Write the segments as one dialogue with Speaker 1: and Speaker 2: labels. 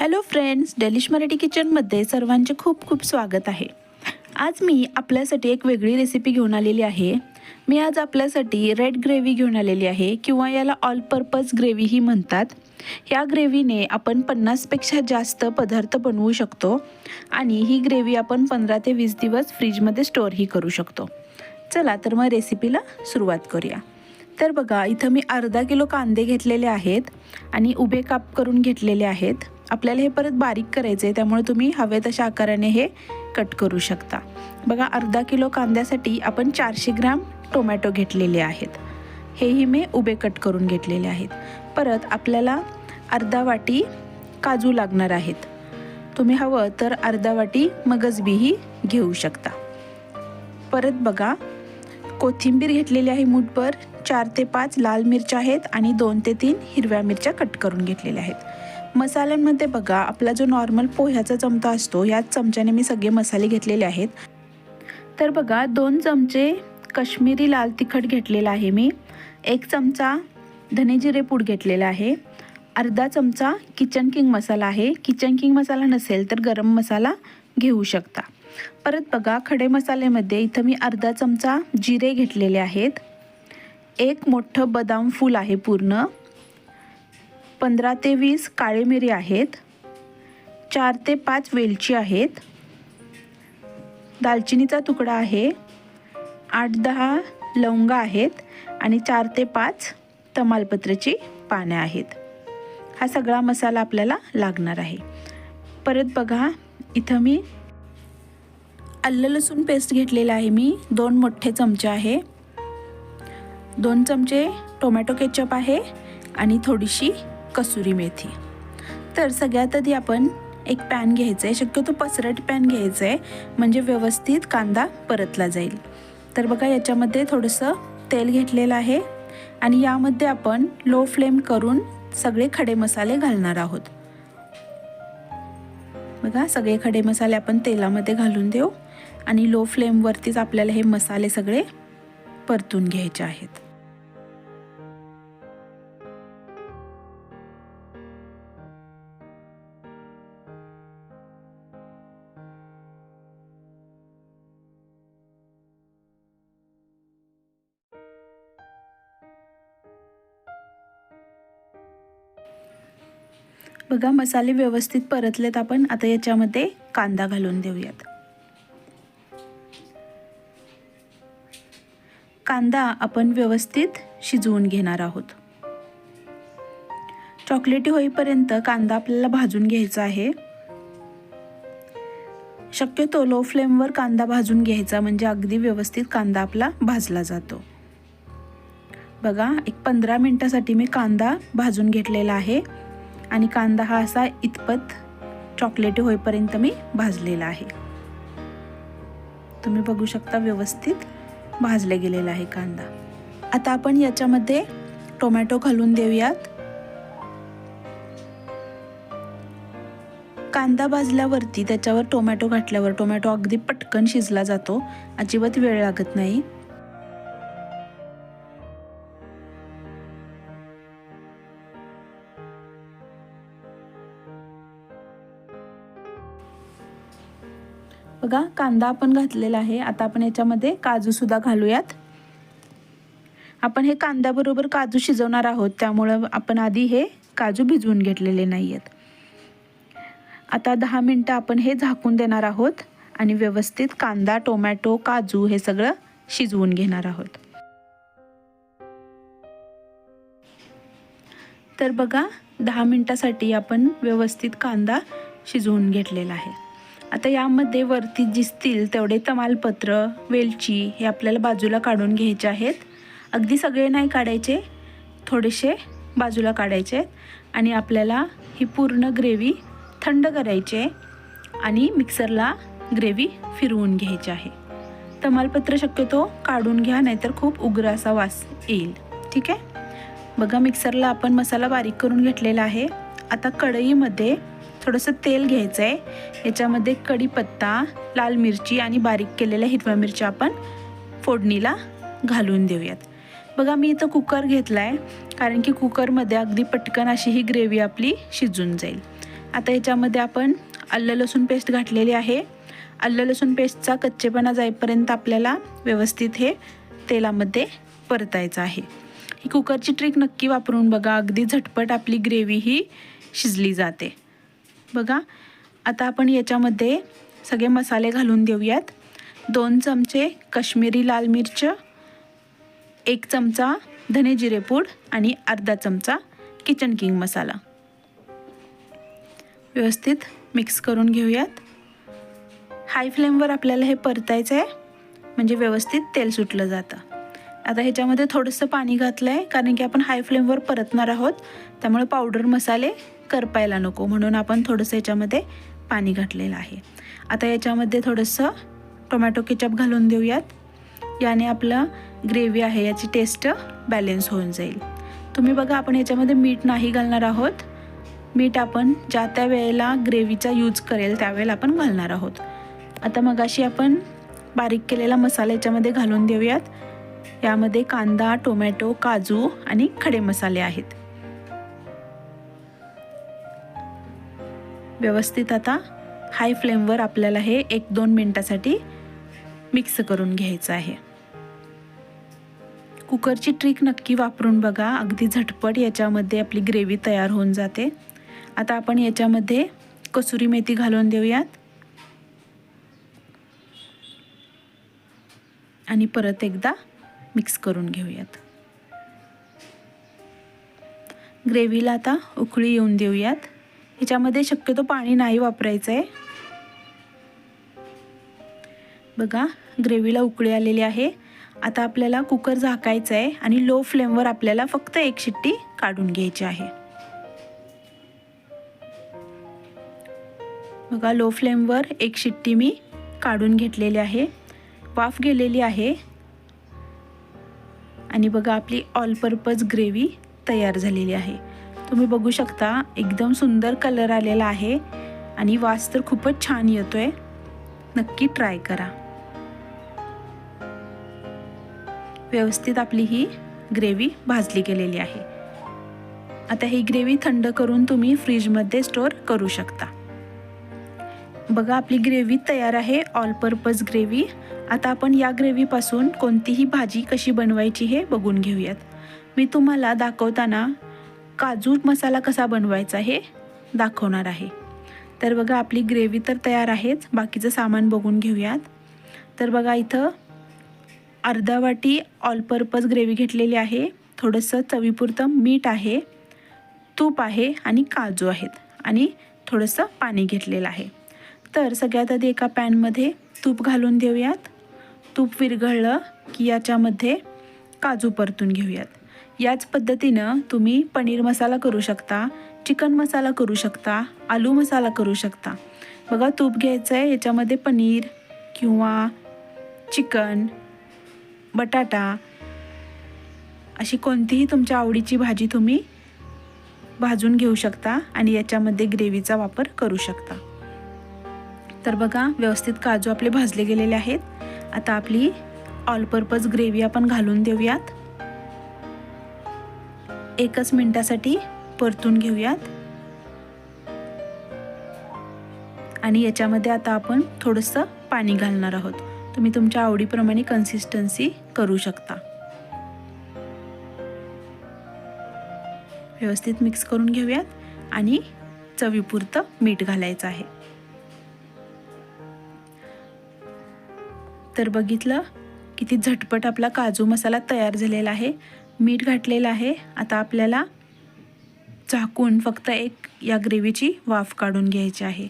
Speaker 1: Hello friends delish Marathi किचनमध्ये सर्वांचे खूप खूप स्वागत आहे. आज मी आपल्यासाठी एक वेगळी रेसिपी घेऊन आलेली आहे. मी आज आपल्यासाठी रेड ग्रेव्ही घेऊन आलेली आहे किंवा याला ऑल पर्पज ग्रेव्हीही म्हणतात. या ग्रेव्हीने आपण पन्नासपेक्षा जास्त पदार्थ बनवू शकतो आणि ही ग्रेव्ही आपण पंधरा ते वीस दिवस फ्रीजमध्ये स्टोअरही करू शकतो. चला तर मग रेसिपीला सुरुवात करूया. तर बघा इथं मी अर्धा किलो कांदे घेतलेले आहेत आणि उभे काप करून घेतलेले आहेत. आपल्याला हे परत बारीक करायचं आहे त्यामुळे तुम्ही हवे तशा आकाराने हे कट करू शकता. बघा अर्धा किलो कांद्यासाठी आपण चारशे ग्रॅम टोमॅटो घेतलेले आहेत. हेही मी उभे कट करून घेतलेले आहेत. परत आपल्याला अर्धा वाटी काजू लागणार आहेत. तुम्ही हवं तर अर्धा वाटी मगजबीही घेऊ शकता. परत बघा कोथिंबीर घेतलेली आहे मूठभर चार ते पाच लाल मिरच्या आहेत आणि दोन ते तीन हिरव्या मिरच्या कट करून घेतलेल्या आहेत. मसाल्यांमध्ये बघा आपला जो नॉर्मल पोह्याचा चमचा असतो याच चमच्याने मी सगळे मसाले घेतलेले आहेत. तर बघा दोन चमचे कश्मीरी लाल तिखट घेतलेला आहे मी. एक चमचा धनेजिरे पूड घेतलेला आहे. अर्धा चमचा किचन किंग मसाला आहे. किचन किंग मसाला नसेल तर गरम मसाला घेऊ शकता. परत बघा खडे मसाल्यामध्ये इथं मी अर्धा चमचा जिरे घेतलेले आहेत. एक मोठं बदाम फूल आहे पूर्ण. पंधरा ते वीस काळे मिरी आहेत. चार ते पाच वेलची आहेत. दालचिनीचा तुकडा आहे. आठ दहा लवंगा आहेत आणि चार ते पाच तमालपत्रेची पाने आहेत. हा सगळा मसाला आपल्याला लागणार आहे. परत बघा इथं मी आलं लसूण पेस्ट घेतलेला आहे मी. दोन मोठे चमचे आहे. दोन चमचे टोमॅटो केचप आहे आणि थोडीशी कसुरी मेथी. तर सगळ्यात आधी आपण एक पॅन घ्यायचं आहे शक्यतो पसरट पॅन घ्यायचं आहे म्हणजे व्यवस्थित कांदा परतला जाईल. तर बघा याच्यामध्ये थोडंसं तेल घेतलेलं आहे. आणि यामध्ये आपण लो फ्लेम करून सगळे खडे मसाले घालणार आहोत. बघा सगळे खडे मसाले आपण तेलामध्ये घालून देऊ. आणि लो फ्लेमवरतीच आपल्याला हे मसाले सगळे परतून घ्यायचे आहेत. बघा मसाले व्यवस्थित परतलेत आपण. आता याच्यामध्ये कांदा घालून देऊयात. कांदा आपण व्यवस्थित शिजवून घेणार आहोत. चॉकलेटी होईपर्यंत कांदा आपल्याला भाजून घ्यायचा आहे. शक्यतो लो फ्लेमवर कांदा भाजून घ्यायचा म्हणजे अगदी व्यवस्थित कांदा आपला भाजला जातो. बघा एक पंधरा मिनटासाठी मी कांदा भाजून घेतलेला आहे. आणि कांदा हा असा इतपत चॉकलेटी होईपर्यंत मी भाजलेला आहे. तुम्ही बघू शकता व्यवस्थित भाजले गेलेला आहे कांदा. आता आपण याच्यामध्ये टोमॅटो घालून देऊयात. कांदा भाजल्यावरती त्याच्यावर टोमॅटो घातल्यावर टोमॅटो अगदी पटकन शिजला जातो. अजिबात वेळ लागत नाही. बघा कांदा आपण घातलेला आहे. आता आपण याच्यामध्ये काजू सुद्धा घालूयात. आपण हे कांद्याबरोबर काजू शिजवणार आहोत. त्यामुळं आपण आधी हे काजू भिजवून घेतलेले नाही आहेत आता दहा मिनटं आपण हे झाकून देणार आहोत आणि व्यवस्थित कांदा टोमॅटो काजू हे सगळं शिजवून घेणार आहोत. तर बघा दहा मिनटासाठी आपण व्यवस्थित कांदा शिजवून घेतलेला आहे. आता यामध्ये वरती दिसतील तेवढे तमालपत्र वेलची हे आपल्याला बाजूला काढून घ्यायचे आहेत. अगदी सगळे नाही काढायचे थोडेसे बाजूला काढायचे आणि आपल्याला ही पूर्ण ग्रेव्ही थंड करायची आहे आणि मिक्सरला ग्रेव्ही फिरवून घ्यायची आहे. तमालपत्र शक्यतो काढून घ्या नाहीतर खूप उग्र असा वास येईल. ठीक आहे? बघा मिक्सरला आपण मसाला बारीक करून घेतलेला आहे. आता कढईमध्ये थोडंसं तेल घ्यायचं आहे याच्यामध्ये कढीपत्ता लाल मिरची आणि बारीक केलेल्या हिरव्या मिरच्या आपण फोडणीला घालून देऊयात. बघा मी इथं कुकर घेतला आहे कारण की कुकरमध्ये अगदी पटकन अशी ही ग्रेव्ही आपली शिजून जाईल. आता याच्यामध्ये आपण आलं लसूण पेस्ट घातलेली आहे. अल्ल लसूण पेस्टचा कच्चेपणा जाईपर्यंत आपल्याला व्यवस्थित हे तेलामध्ये परतायचं आहे. ही कुकरची ट्रिक नक्की वापरून बघा अगदी झटपट आपली ग्रेव्ही ही शिजली जाते. बघा आता आपण याच्यामध्ये सगळे मसाले घालून देऊयात. दोन चमचे कश्मीरी लाल मिरच एक चमचा धने जिरेपूड आणि अर्धा चमचा किचन किंग मसाला. व्यवस्थित मिक्स करून घेऊयात. हाय फ्लेमवर आपल्याला हे परतायचं आहे म्हणजे व्यवस्थित तेल सुटलं जातं. आता ह्याच्यामध्ये थोडंसं पाणी घातलं आहे कारण की आपण हाय फ्लेमवर परतणार आहोत. त्यामुळे पावडर मसाले करपायला नको म्हणून आपण थोडंसं याच्यामध्ये पाणी घातलेलं आहे. आता याच्यामध्ये थोडंसं टोमॅटो केचप घालून देऊयात. याने आपलं ग्रेव्ही आहे याची टेस्ट बॅलेन्स होऊन जाईल. तुम्ही बघा आपण याच्यामध्ये मीठ नाही घालणार आहोत. मीठ आपण ज्या त्या वेळेला ग्रेव्हीचा यूज करेल त्यावेळेला आपण घालणार आहोत. आता मग अशी आपण बारीक केलेला मसाला याच्यामध्ये घालून देऊयात. यामध्ये कांदा टोमॅटो काजू आणि खडे मसाले आहेत. व्यवस्थित आता हाय फ्लेमवर आपल्याला हे एक दोन मिनटासाठी मिक्स करून घ्यायचं आहे. कुकरची ट्रिक नक्की वापरून बघा. अगदी झटपट याच्यामध्ये आपली ग्रेव्ही तयार होऊन जाते. आता आपण याच्यामध्ये कसुरी मेथी घालून देऊयात. आणि परत एकदा मिक्स करून घेऊयात. ग्रेव्हीला आता उकळी येऊन देऊयात. ह्याच्यामध्ये शक्यतो पाणी नाही वापरायचं आहे बघा ग्रेव्हीला उकळी आलेली आहे. आता आपल्याला कुकर झाकायचं आहे आणि लो फ्लेमवर आपल्याला फक्त एक शिट्टी काढून घ्यायची आहे. बघा लो फ्लेमवर एक शिट्टी मी काढून घेतलेली आहे. वाफ गेलेली आहे. आणि बघा आपली ऑल पर्पज ग्रेव्ही तयार झालेली आहे. तुम्ही बघू शकता एकदम सुंदर कलर आलेला आहे आणि वास तर खूपच छान येतो आहे नक्की ट्राय करा. व्यवस्थित आपली ही ग्रेव्ही भाजली गेलेली आहे. आता ही ग्रेव्ही थंड करून तुम्ही फ्रीजमध्ये स्टोअर करू शकता. बघा आपली ग्रेव्ही तयार आहे. All purpose gravy. आता आपण या ग्रेव्हीपासून कोणतीही भाजी कशी बनवायची हे बघून घेऊयात. मी तुम्हाला दाखवताना काजू मसाला कसा बनवायचा हे दाखवणार आहे. तर बघा आपली ग्रेव्ही तर तयार आहेच. बाकीचं सामान बघून घेऊयात. तर बघा इथं अर्धा वाटी ऑल पर्पज ग्रेव्ही घेतलेली आहे. थोडंसं चवीपुरतं मीठ आहे तूप आहे आणि काजू आहेत. आणि थोडंसं पाणी घेतलेलं आहे. तर सगळ्यात आधी एका पॅनमध्ये तूप घालून देऊयात. तूप विरघळलं की याच्यामध्ये काजू परतून घेऊयात. याच पद्धतीनं तुम्ही पनीर मसाला करू शकता चिकन मसाला करू शकता आलू मसाला करू शकता. बघा तूप घ्यायचं आहे याच्यामध्ये पनीर किंवा चिकन बटाटा अशी कोणतीही तुमच्या आवडीची भाजी तुम्ही भाजून घेऊ शकता आणि याच्यामध्ये ग्रेव्हीचा वापर करू शकता. तर बघा व्यवस्थित काजू आपले भाजले गेलेले आहेत. आता आपली ऑल पर्पज ग्रेव्ही आपण घालून देऊयात. एकच मिनटासाठी परतून घेऊयात. आणि याच्यामध्ये आता आपण थोडंसं पाणी घालणार आहोत. तुम्ही तुमच्या आवडीप्रमाणे कन्सिस्टन्सी करू शकता. व्यवस्थित मिक्स करून घेऊयात आणि चवीपुरतं मीठ घालायचं आहे. तर बघितलं किती झटपट आपला काजू मसाला तयार झालेला आहे. मीठ घातलेलं आहे. आता आपल्याला झाकून फक्त एक या ग्रेव्हीची वाफ काढून घ्यायची आहे.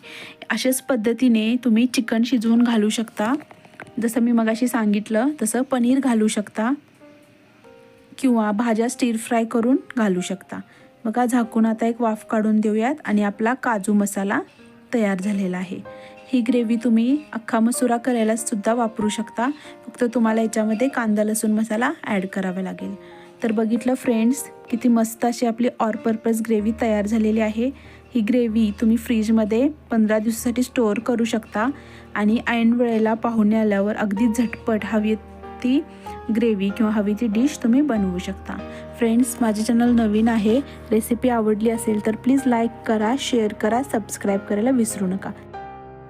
Speaker 1: अशाच पद्धतीने तुम्ही चिकन शिजवून घालू शकता. जसं मी मगाशी सांगितलं तसं पनीर घालू शकता किंवा भाज्या स्टीर फ्राय करून घालू शकता. बघा झाकून आता एक वाफ काढून देऊयात आणि आपला काजू मसाला तयार झालेला आहे. ही ग्रेव्ही तुम्ही अख्खा मसुरा करायला सुद्धा वापरू शकता. फक्त तुम्हाला याच्यामध्ये कांदा लसूण मसाला ॲड करावा लागेल. तर बघितलं फ्रेंड्स किती मस्त अशी आपली ऑर पर्पज ग्रेव्ही तयार झालेली आहे. ही ग्रेव्ही तुम्ही फ्रीजमध्ये पंधरा दिवसासाठी स्टोअर करू शकता. आणि ऐन वेळेला पाहुणे आल्यावर अगदी झटपट हवी ती ग्रेव्ही किंवा हवी ती डिश तुम्ही बनवू शकता. फ्रेंड्स माझे चॅनल नवीन आहे. रेसिपी आवडली असेल तर प्लीज लाईक करा शेअर करा सबस्क्राईब करायला विसरू नका.